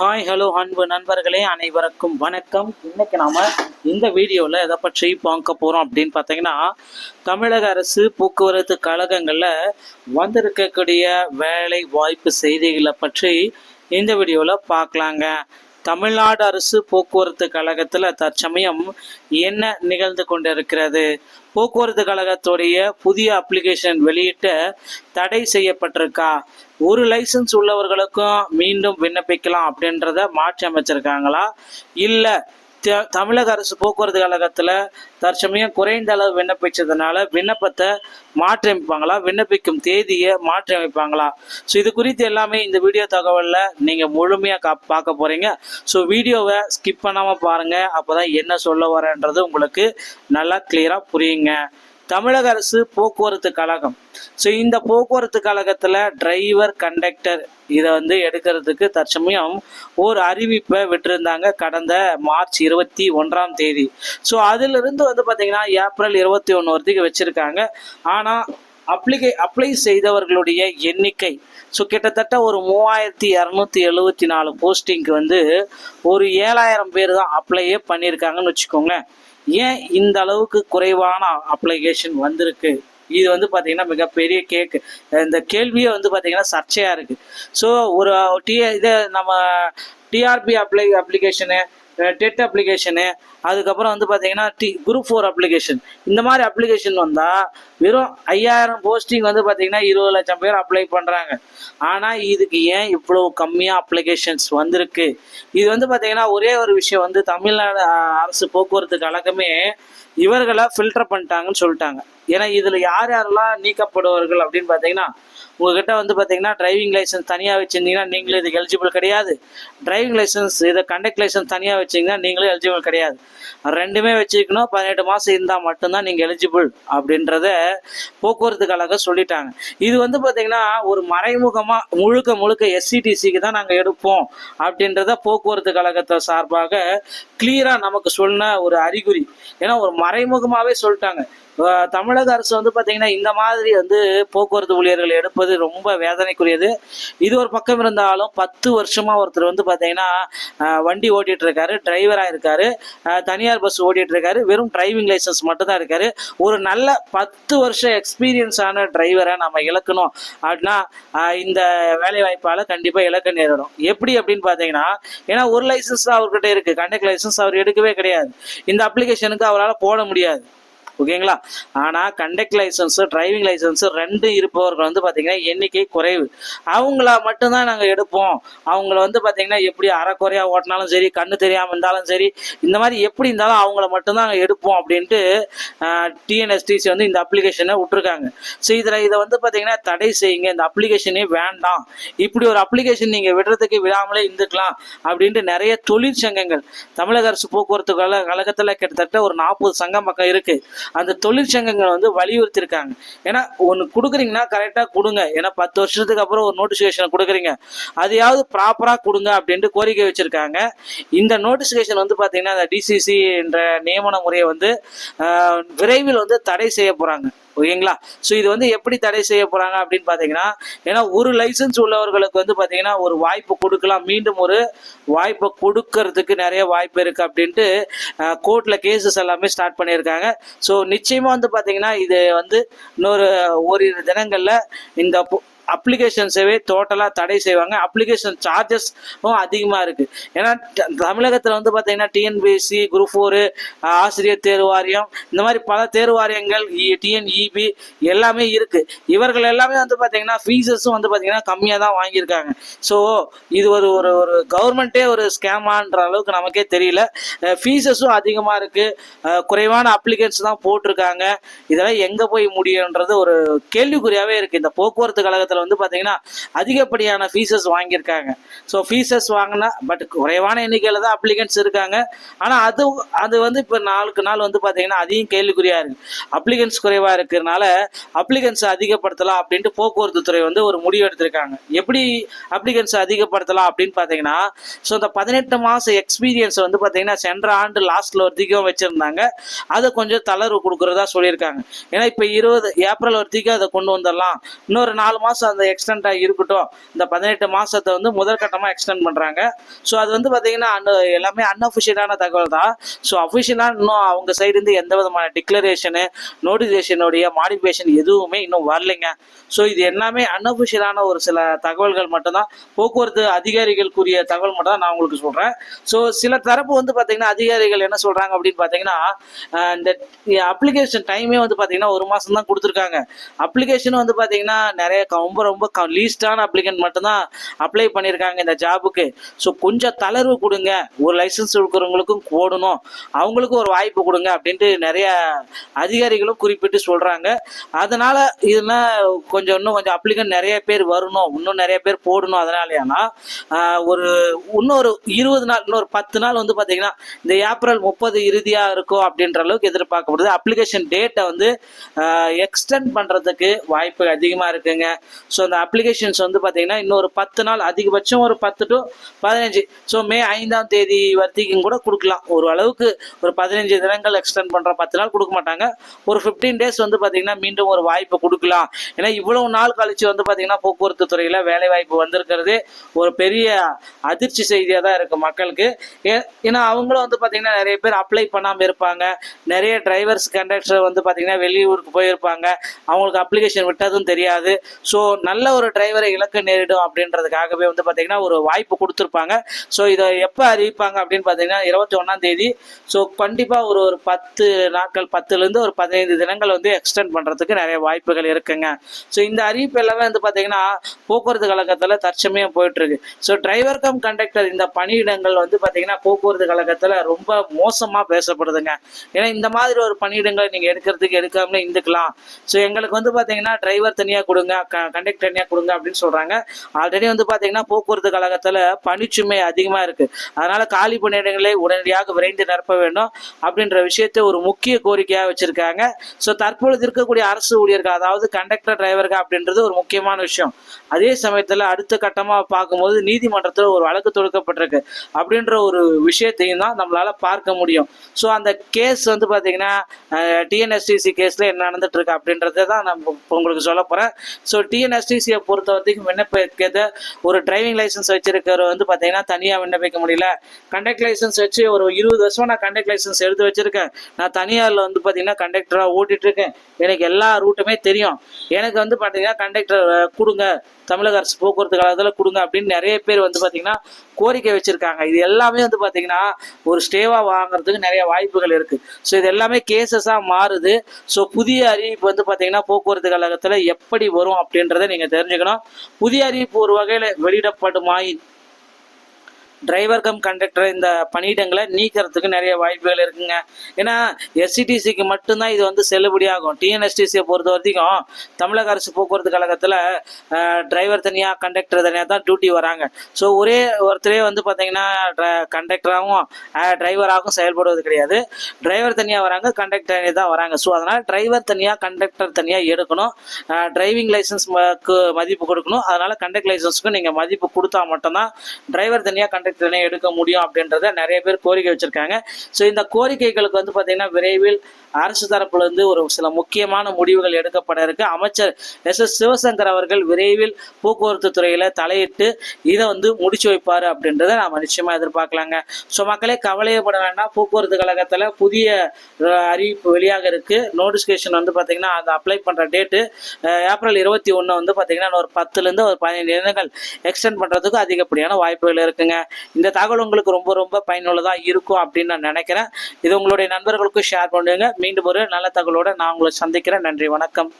Hi hello அன்பு நண்பர்களே அனைவருக்கும் வணக்கம். இன்னைக்கு நாம இந்த வீடியோவில் எதை பற்றி பார்க்க போகிறோம் அப்படின்னு பார்த்தீங்கன்னா தமிழக அரசு போக்குவரத்து கழகங்களில் வந்திருக்கக்கூடிய வேலை வாய்ப்பு செய்திகளை பற்றி இந்த வீடியோவில் பார்க்கலாங்க. தமிழ்நாடு அரசு போக்குவரத்து கழகத்தில் தற்சமயம் என்ன நிகழ்ந்து கொண்டிருக்கிறது? போக்குவரத்து கழகத்துடைய புதிய அப்ளிகேஷன் வெளியிட்டு தடை செய்யப்பட்டிருக்கா? ஒரு லைசன்ஸ் உள்ளவர்களுக்கும் மீண்டும் விண்ணப்பிக்கலாம் அப்படின்றத மாற்றி அமைச்சிருக்காங்களா? இல்லை த- தமிழக அரசு போக்குவரத்து கழகத்தில் தற்சமயம் குறைந்த அளவு விண்ணப்பிச்சதுனால விண்ணப்பத்தை மாற்றி அமைப்பாங்களா விண்ணப்பிக்கும் தேதியை மாற்றி அமைப்பாங்களா ஸோ இது குறித்து எல்லாமே இந்த வீடியோ தகவலில் நீங்கள் முழுமையாக கா பார்க்க போகிறீங்க ஸோ வீடியோவை ஸ்கிப் பண்ணாமல் பாருங்கள் அப்போ தான் என்ன சொல்ல வரேன்றது உங்களுக்கு நல்லா கிளியராக புரியுங்க. தமிழக அரசு போக்குவரத்து கழகம். ஸோ இந்த போக்குவரத்து கழகத்தில் டிரைவர் கண்டக்டர் இதை வந்து எடுக்கிறதுக்கு தற்சமயம் ஒரு அறிவிப்பை விட்டிருந்தாங்க கடந்த மார்ச் இருபத்தி ஒன்றாம் தேதி. ஸோ அதிலிருந்து வந்து பார்த்திங்கன்னா ஏப்ரல் இருபத்தி ஒன்று வரைக்கும் வச்சுருக்காங்க. ஆனால் அப்ளிகே அப்ளை செய்தவர்களுடைய எண்ணிக்கை ஸோ கிட்டத்தட்ட ஒரு மூவாயிரத்தி இரநூத்தி எழுபத்தி நாலு போஸ்டிங்க்கு வந்து ஒரு ஏழாயிரம் பேர் தான் அப்ளையே பண்ணியிருக்காங்கன்னு வச்சுக்கோங்களேன். ஏன் இந்த அளவுக்கு குறைவான அப்ளிகேஷன் வந்திருக்கு? இது வந்து பார்த்தீங்கன்னா மிகப்பெரிய கேக்கு இந்த கேள்வியே வந்து பார்த்தீங்கன்னா சர்ச்சையாக இருக்குது ஸோ ஒரு டி இதை நம்ம TRB apply application TET application அதுக்கப்புறம் வந்து பார்த்தீங்கன்னா டி குரூப் ஃபோர் அப்ளிகேஷன் இந்த மாதிரி அப்ளிகேஷன் வந்தால் வெறும் ஐயாயிரம் போஸ்டிங் வந்து பார்த்தீங்கன்னா இருபது லட்சம் பேர் அப்ளை பண்ணுறாங்க ஆனால் இதுக்கு ஏன் இவ்வளோ கம்மியாக அப்ளிகேஷன்ஸ் வந்திருக்கு? இது வந்து பார்த்தீங்கன்னா ஒரே ஒரு விஷயம் வந்து தமிழ்நாடு அரசு போக்குவரத்து கழகமே இவர்களை ஃபில்டர் பண்ணிட்டாங்கன்னு சொல்லிட்டாங்க. ஏன்னா இதில் யார் யாரெல்லாம் நீக்கப்படுவார்கள் அப்படின்னு பார்த்தீங்கன்னா உங்ககிட்ட வந்து பார்த்தீங்கன்னா டிரைவிங் லைசன்ஸ் தனியாக வச்சுருந்தீங்கன்னா நீங்களும் இதுக்கு எலிஜிபிள் கிடையாது. டிரைவிங் லைசன்ஸ் இதை கண்டக்ட் லைசன்ஸ் தனியாக வச்சிங்கன்னா நீங்களும் எலிஜிபிள் கிடையாது. ரெண்டுமே வச்சுக்கணும் பதினெட்டு மாதம் இருந்தால் மட்டும்தான் நீங்கள் எலிஜிபிள் அப்படின்றத போக்குவரத்து கழகம் சொல்லிட்டாங்க. இது வந்து பார்த்தீங்கன்னா ஒரு மறைமுகமாக முழுக்க முழுக்க எஸ்சிடிசிக்கு தான் நாங்கள் எடுப்போம் அப்படின்றத போக்குவரத்து கழகத்தை சார்பாக கிளியராக நமக்கு சொன்ன ஒரு அறிகுறி. ஏன்னா ஒரு மறைமுகமாகவே சொல்லிட்டாங்க. தமிழக தமிழக அரசு வந்து பார்த்தீங்கன்னா இந்த மாதிரி வந்து போக்குவரத்து ஊழியர்கள் எடுப்பது ரொம்ப வேதனைக்குரியது. இது ஒரு பக்கம் இருந்தாலும் பத்து வருஷமா ஒருத்தர் வந்து பார்த்தீங்கன்னா வண்டி ஓட்டிட்டு இருக்காரு டிரைவராக இருக்காரு தனியார் பஸ் ஓட்டிட்டு இருக்காரு வெறும் டிரைவிங் லைசன்ஸ் மட்டும் தான் இருக்காரு. ஒரு நல்ல பத்து வருஷம் எக்ஸ்பீரியன்ஸான டிரைவரை நம்ம இழக்கணும் அப்படின்னா இந்த வேலை வாய்ப்பால் கண்டிப்பாக இழக்க நேரிடும். எப்படி அப்படின்னு பார்த்தீங்கன்னா ஏன்னா ஒரு லைசன்ஸ் தான் அவர்கிட்ட இருக்குது கண்டக்ட் லைசன்ஸ் அவர் எடுக்கவே கிடையாது. இந்த அப்ளிகேஷனுக்கு அவரால் போட முடியாது. ஓகேங்களா? ஆனால் கண்டக்ட் லைசன்ஸு டிரைவிங் லைசன்ஸு ரெண்டு இருப்பவர்கள் வந்து பார்த்தீங்கன்னா எண்ணிக்கை குறைவு. அவங்கள மட்டும்தான் நாங்கள் எடுப்போம். அவங்கள வந்து பார்த்தீங்கன்னா எப்படி அறக்குறையாக ஓட்டினாலும் சரி கண்ணு தெரியாமல் இருந்தாலும் சரி இந்த மாதிரி எப்படி இருந்தாலும் அவங்கள மட்டும்தான் நாங்கள் எடுப்போம் அப்படின்ட்டு டிஎன்எஸ்டிசி வந்து இந்த அப்ளிகேஷனை விட்டுருக்காங்க. ஸோ இதில் இதை வந்து பார்த்தீங்கன்னா தடை செய்யுங்க. இந்த அப்ளிகேஷனே வேண்டாம். இப்படி ஒரு அப்ளிகேஷன் நீங்கள் விடுறதுக்கு விடாமலே இருந்துக்கலாம் அப்படின்ட்டு நிறைய தொழிற்சங்கங்கள் தமிழக அரசு போக்குவரத்து கழக கழகத்தில் கிட்டத்தட்ட ஒரு நாற்பது சங்கம் பக்கம் இருக்குது அந்த தொழிற்சங்கங்கள் வந்து வலியுறுத்திருக்காங்க ஏன்னா ஒன்று கொடுக்குறீங்கன்னா கரெக்டாக கொடுங்க. ஏன்னா பத்து வருஷத்துக்கு அப்புறம் ஒரு நோட்டிஃபிகேஷன் கொடுக்குறீங்க. அதையாவது ப்ராப்பராக கொடுங்க அப்படின்ட்டு கோரிக்கை வச்சுருக்காங்க. இந்த நோட்டிஃபிகேஷன் வந்து பார்த்தீங்கன்னா அந்த டிசிசி என்ற நியமன முறையை வந்து விரைவில் வந்து தடை செய்ய போகிறாங்க ஓகேங்களா? ஸோ இது வந்து எப்படி தடை செய்ய போகிறாங்க அப்படின்னு பார்த்தீங்கன்னா ஏன்னா ஒரு லைசன்ஸ் உள்ளவர்களுக்கு வந்து பார்த்தீங்கன்னா ஒரு வாய்ப்பு கொடுக்கலாம். மீண்டும் ஒரு வாய்ப்பை கொடுக்கறதுக்கு நிறைய வாய்ப்பு இருக்குது அப்படின்ட்டு கோர்ட்டில் கேசஸ் எல்லாமே ஸ்டார்ட் பண்ணியிருக்காங்க. ஸோ நிச்சயமாக வந்து பார்த்தீங்கன்னா இது வந்து இன்னொரு ஓரிரு தினங்களில் இந்த அப்ளிகேஷன்ஸவே டோட்டலாக தடை செய்வாங்க. அப்ளிகேஷன் சார்ஜஸும் அதிகமாக இருக்குது ஏன்னா தமிழகத்தில் வந்து பார்த்தீங்கன்னா டிஎன்பிஎஸ்சி குரூப் ஃபோரு ஆசிரியர் தேர்வு வாரியம் இந்த மாதிரி பல தேர்வு வாரியங்கள் டிஎன்இபி எல்லாமே இருக்குது இவர்கள் எல்லாமே வந்து பார்த்தீங்கன்னா ஃபீஸஸும் வந்து பார்த்தீங்கன்னா கம்மியாக தான் வாங்கியிருக்காங்க. ஸோ இது ஒரு ஒரு ஒரு கவர்மெண்ட்டே ஒரு ஸ்கேமான்ற அளவுக்கு நமக்கே தெரியல. ஃபீஸஸும் அதிகமாக இருக்குது குறைவான அப்ளிகேட்ஸ் தான் போட்டிருக்காங்க. இதெல்லாம் எங்கே போய் முடியுன்றது ஒரு கேள்விக்குறியாகவே இருக்குது இந்த போக்குவரத்து கழகத்தில் வந்து பார்த்தீங்கன்னா அதிகப்படியான ஃபீஸஸ் வாங்கியிருக்காங்க. ஸோ ஃபீஸஸ் வாங்கினா பட் குறைவான எண்ணிக்கையில் தான் அப்ளிகன்ஸ் இருக்காங்க. ஆனால் அது அது வந்து இப்போ நாளுக்கு நாள் வந்து பார்த்தீங்கன்னா அதையும் கேள்விக்குறியாக இருக்குது அப்ளிகன்ஸ் குறைவாக இருக்கிறதுனால அப்ளிகன்ஸ் அதிகப்படுத்தலாம் அப்படின்ட்டு போக்குவரத்து துறை வந்து ஒரு முடிவு எடுத்திருக்காங்க. எப்படி அப்ளிகன்ஸ் அதிகப்படுத்தலாம் அப்படின்னு பார்த்தீங்கன்னா ஸோ இந்த பதினெட்டு மாதம் எக்ஸ்பீரியன்ஸ் வந்து பார்த்தீங்கன்னா சென்ற ஆண்டு லாஸ்ட்ல வரைக்கும் வச்சுருந்தாங்க. அதை கொஞ்சம் தளர்வு கொடுக்குறதா சொல்லியிருக்காங்க. ஏன்னா இப்போ இருபது ஏப்ரல் வரைக்கும் அதை கொண்டு வந்துடலாம். இன்னொரு நாலு மாதம் அந்த எக்ஸ்டெண்டாக இருக்கட்டும். இந்த பதினெட்டு மாதத்தை வந்து முதற்கட்டமாக எக்ஸ்டெண்ட் பண்ணுறாங்க ஸோ அது வந்து பார்த்தீங்கன்னா அன் எல்லாமே அன்அஃபிஷியலான தகவல் தான் ஸோ அஃபிஷியலாக இன்னும் அவங்க சைடுலேருந்து எந்த விதமான டிக்ளரேஷனு நோட்டிஃபிகேஷனுடைய மாடிஃபிகேஷன் எதுவுமே இன்னும் வரலைங்க. ஸோ இது எல்லாமே அன்அஃபிஷியலான ஒரு சில தகவல்கள் மட்டும்தான். போக்குவரத்து அதிகாரிகளுக்குரிய தகவல் மட்டும் தான் நான் உங்களுக்கு சொல்கிறேன் ஸோ சில தரப்பு வந்து பார்த்தீங்கன்னா அதிகாரிகள் என்ன சொல்கிறாங்க அப்படின்னு பார்த்தீங்கன்னா இந்த அப்ளிகேஷன் டைமே வந்து பார்த்தீங்கன்னா ஒரு மாதம் தான் கொடுத்துருக்காங்க. அப்ளிகேஷனும் வந்து பார்த்தீங்கன்னா நிறைய ரொம்ப ரொம்ப ரொம்ப லீஸ்டான அப்ளிகன்ட் மட்டும்தான் அப்ளை பண்ணியிருக்காங்க இந்த ஜாபுக்கு ஸோ கொஞ்சம் தளர்வு கொடுங்க. ஒரு லைசன்ஸ் இருக்கிறவங்களுக்கும் போடணும். அவங்களுக்கும் ஒரு வாய்ப்பு கொடுங்க அப்படின்ட்டு நிறைய அதிகாரிகளும் குறிப்பிட்டு சொல்கிறாங்க அதனால் இதெல்லாம் கொஞ்சம் இன்னும் கொஞ்சம் அப்ளிகன்ட் நிறைய பேர் வரணும். இன்னும் நிறைய பேர் போடணும் அதனாலயானா ஒரு இன்னொரு இருபது நாள் இன்னொரு பத்து நாள் வந்து பார்த்தீங்கன்னா இந்த ஏப்ரல் முப்பது இறுதியாக இருக்கும் அப்படின்ற அளவுக்கு எதிர்பார்க்கப்படுது. அப்ளிகேஷன் டேட்டை வந்து எக்ஸ்டெண்ட் பண்ணுறதுக்கு வாய்ப்பு அதிகமாக இருக்குங்க. ஸோ அந்த அப்ளிகேஷன்ஸ் வந்து பார்த்தீங்கன்னா இன்னொரு பத்து நாள் அதிகபட்சம் ஒரு பத்து டு பதினஞ்சு. ஸோ மே ஐந்தாம் தேதி வரைக்கும் கூட கொடுக்கலாம். ஒரு அளவுக்கு ஒரு பதினஞ்சு தினங்கள் எக்ஸ்டெண்ட் பண்ணுற பத்து நாள் கொடுக்க மாட்டாங்க. ஒரு ஃபிஃப்டீன் டேஸ் வந்து பார்த்தீங்கன்னா மீண்டும் ஒரு வாய்ப்பு கொடுக்கலாம். ஏன்னா இவ்வளவு நாள் கழிச்சு வந்து பார்த்தீங்கன்னா போக்குவரத்து துறையில் வேலை வாய்ப்பு வந்திருக்கிறது ஒரு பெரிய அதிர்ச்சி செய்தியாக தான் இருக்குது மக்களுக்கு. ஏன்னா அவங்களும் வந்து பார்த்தீங்கன்னா நிறைய பேர் அப்ளை பண்ணாமல் இருப்பாங்க. நிறைய டிரைவர்ஸ் கண்டக்டர் வந்து பார்த்தீங்கன்னா வெளியூருக்கு போயிருப்பாங்க. அவங்களுக்கு அப்ளிகேஷன் விட்டதும் தெரியாது. ஸோ நல்ல ஒரு டிரைவரை இழக்க நேரிடும் அப்படின்றதுக்காகவே வந்து பார்த்தீங்கன்னா ஒரு வாய்ப்பு கொடுத்துருப்பாங்க. ஸோ இதை எப்போ அறிவிப்பாங்க அப்படின்னு பார்த்தீங்கன்னா இருபத்தி ஒன்றாம் தேதி. ஸோ கண்டிப்பாக ஒரு ஒரு பத்து நாட்கள் பத்துலேருந்து ஒரு பதினைந்து தினங்கள் வந்து எக்ஸ்டெண்ட் பண்ணுறதுக்கு நிறைய வாய்ப்புகள் இருக்குங்க. ஸோ இந்த அறிவிப்பு எல்லாமே வந்து பார்த்தீங்கன்னா போக்குவரத்து கழகத்தில் தற்சமயம் போயிட்டு இருக்கு ஸோ டிரைவர் கம் கண்டக்டர் இந்த பணியிடங்கள் வந்து பார்த்தீங்கன்னா போக்குவரத்து கழகத்தில் ரொம்ப மோசமாக பேசப்படுதுங்க. ஏன்னா இந்த மாதிரி ஒரு பணியிடங்களை நீங்கள் எடுக்கிறதுக்கு எடுக்காமலே இருந்துக்கலாம். ஸோ எங்களுக்கு வந்து பார்த்தீங்கன்னா டிரைவர் தனியாக கொடுங்க. கண்டக்டர் தனியாக கொடுங்க அப்படின்னு சொல்கிறாங்க ஆல்ரெடி வந்து பார்த்தீங்கன்னா போக்குவரத்து கழகத்தில் பணிச்சுமை அதிகமாக இருக்குது அதனால் காலி பணியிடங்களை உடனடியாக விரைந்து நிரப்ப வேண்டும் அப்படின்ற விஷயத்தை ஒரு முக்கிய கோரிக்கையாக வச்சுருக்காங்க. ஸோ தற்பொழுது இருக்கக்கூடிய அரசு ஊழியர்கள் அதாவது கண்டக்டர் டிரைவர்கள் அப்படின்றது ஒரு முக்கியமான விஷயம். அதே சமயத்தில் அடுத்த கட்டமாக பார்க்கும்போது நீதிமன்றத்தில் ஒரு வழக்கு தொடுக்கப்பட்டிருக்கு. அப்படின்ற ஒரு விஷயத்தையும் தான் நம்மளால் பார்க்க முடியும். ஸோ அந்த கேஸ் வந்து பார்த்தீங்கன்னா டிஎன்எஸ்டிசி கேஸில் என்ன நடந்துட்டு இருக்கு அப்படின்றத தான் நான் உங்களுக்கு சொல்ல போகிறேன் ஸோ டிஎன்எஸ்டிசியை பொறுத்த வரைக்கும் விண்ணப்பிக்கிறத ஒரு டிரைவிங் லைசன்ஸ் வச்சிருக்கிற வந்து பார்த்தீங்கன்னா தனியாக விண்ணப்பிக்க முடியல. கண்டக்ட் லைசன்ஸ் வச்சு ஒரு இருபது வருஷம் நான் கண்டக்ட் லைசன்ஸ் எடுத்து வச்சிருக்கேன். நான் தனியாரில் வந்து பார்த்தீங்கன்னா கண்டக்டராக ஓட்டிட்டு இருக்கேன். எனக்கு எல்லா ரூட்டுமே தெரியும். எனக்கு வந்து பார்த்தீங்கன்னா கண்டக்டர் கொடுங்க. தமிழக அரசு போக்குவரத்து கழகத்தில் கொடுங்க அப்படின்னு நிறைய பேர் வந்து பார்த்தீங்கன்னா கோரிக்கை வச்சிருக்காங்க. இது எல்லாமே வந்து பார்த்தீங்கன்னா ஒரு ஸ்டேவாக வாங்குறதுக்கு நிறைய வாய்ப்புகள் இருக்குது ஸோ இது எல்லாமே கேசஸாக மாறுது. ஸோ புதிய அறிவிப்பு வந்து பார்த்தீங்கன்னா போக்குவரத்து கழகத்தில் எப்படி வரும் அப்படின்றத நீங்கள் தெரிஞ்சுக்கணும். புதிய அறிவிப்பு ஒரு வகையில் வெளியிடப்படுமாயின் டிரைவர் கம் கண்டக்டர் இந்த பணியிடங்களை நீக்கிறதுக்கு நிறைய வாய்ப்புகள் இருக்குங்க. ஏன்னா எஸ்சிடிசிக்கு மட்டும்தான் இது வந்து செல்லுபடியாகும். டிஎன்எஸ்டிசியை பொறுத்த வரைக்கும் தமிழக அரசு போக்குவரத்து கழகத்தில் டிரைவர் தனியாக கண்டக்டர் தனியாக தான் டியூட்டி வராங்க. ஸோ ஒரே ஒருத்தரே வந்து பார்த்தீங்கன்னா கண்டக்டராகவும் டிரைவராகவும் செயல்படுவது கிடையாது. டிரைவர் தனியாக வராங்க கண்டக்டர் தனியாக தான் வராங்க. ஸோ அதனால் டிரைவர் தனியாக கண்டக்டர் தனியாக எடுக்கணும். டிரைவிங் லைசன்ஸ் மதிப்பு கொடுக்கணும். அதனால் கண்டக்ட் லைசன்ஸுக்கும் நீங்கள் மதிப்பு கொடுத்தா மட்டும்தான் டிரைவர் தனியாக கண்டக்டர் தனியாக எடுக்க முடியும் அப்படின்றத நிறைய பேர் கோரிக்கை வச்சுருக்காங்க. ஸோ இந்த கோரிக்கைகளுக்கு வந்து பார்த்தீங்கன்னா விரைவில் அரசு தரப்புலேருந்து ஒரு சில முக்கியமான முடிவுகள் எடுக்கப்பட இருக்கு. அமைச்சர் எஸ். எஸ். சிவசங்கர் அவர்கள் விரைவில் போக்குவரத்து துறையில் தலையிட்டு இதை வந்து முடிச்சு வைப்பார் அப்படின்றத நாம் நிச்சயமாக எதிர்பார்க்கலாங்க. ஸோ மக்களே கவலையப்பட வேண்டாம். போக்குவரத்து கழகத்தில் புதிய அறிவிப்பு வெளியாக இருக்கு. நோட்டிஃபிகேஷன் வந்து பார்த்தீங்கன்னா அதை அப்ளை பண்ணுற டேட்டு ஏப்ரல் இருபத்தி ஒன்று வந்து பார்த்தீங்கன்னா ஒரு பத்துலேருந்து ஒரு பதினைந்து தினங்கள் எக்ஸ்டெண்ட் பண்ணுறதுக்கு அதிகப்படியான வாய்ப்புகள் இருக்குங்க. இந்த தகவல் உங்களுக்கு ரொம்ப ரொம்ப பயனுள்ளதா இருக்கும் அப்படின்னு நான் நினைக்கிறேன். இது உங்களுடைய நண்பர்களுக்கும் ஷேர் பண்ணுங்க மீண்டும் ஒரு நல்ல தகவலோட நான் உங்களை சந்திக்கிறேன். நன்றி. வணக்கம்.